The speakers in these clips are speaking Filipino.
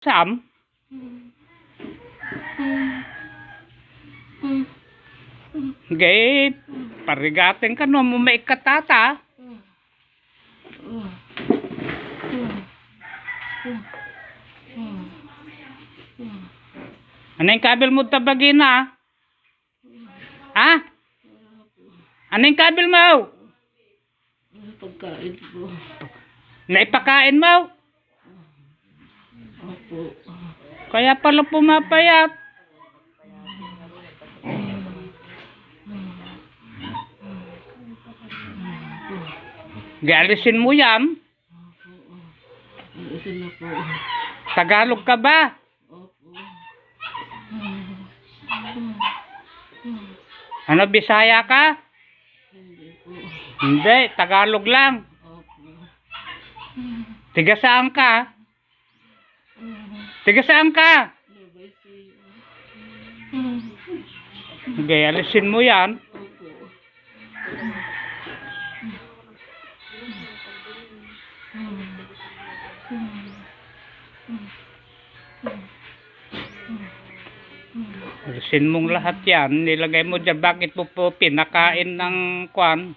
Sam? Gay, parigatin ka no, may katata. Ano yung kabil mo tabagina? Ha? Ano yung kabil mo? Pagkain po. Naipakain mo? Opo. Kaya pala pumapayat. Galisin mo yan. Alisin na po. Tagalog ka ba? Ano, Bisaya ka? Hindi po. Hindi, Tagalog lang. Opo. Tiga saan ka? Tiga saan ka? Hindi, alisin mo yan. Alisin mong lahat yan. Nilagay mo dyan. Bakit mo po pinakain ng kwan?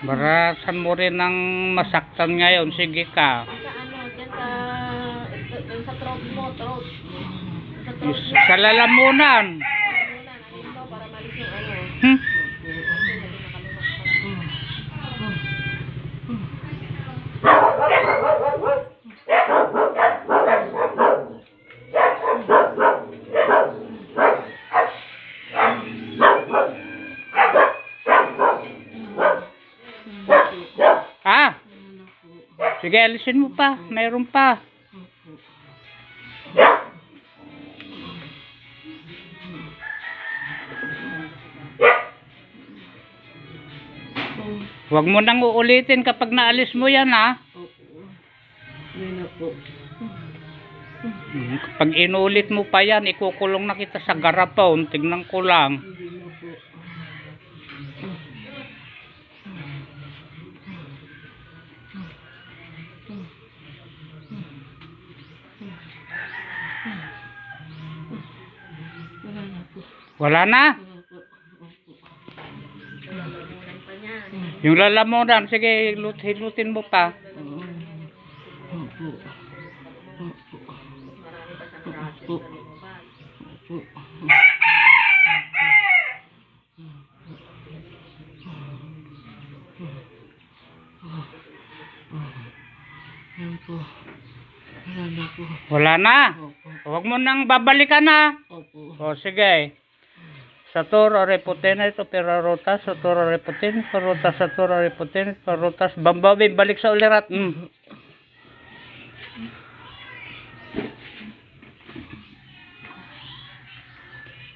Barasan mo rin ng masaktan ngayon. Sige ka. Sa ano, dyan sa, dyan sa throat mo, throat. Sa throat mo, Sa lalamunan. muna, alin mo para malis yung ano. Hmm? Kasi hindi nakalunok pa. Ah! Sige, alisin mo pa. Mayroon pa. Huwag mo nang uulitin kapag naalis mo yan, ha? Opo. Na po. Hmm, Kapag inulit mo pa yan, ikukulong na kita sa garapon. Tignan ko lang. Wala na. Yung lalamunan, sige, lut- hilutin mo pa. Wala na na. Huwag mo nang babalikan, ha? Opo. O, sige. Saturo reputin ito, perorutas, saturo reputin, perorutas, saturo reputin, perorutas, bambawin, balik sa ulirat. Mm.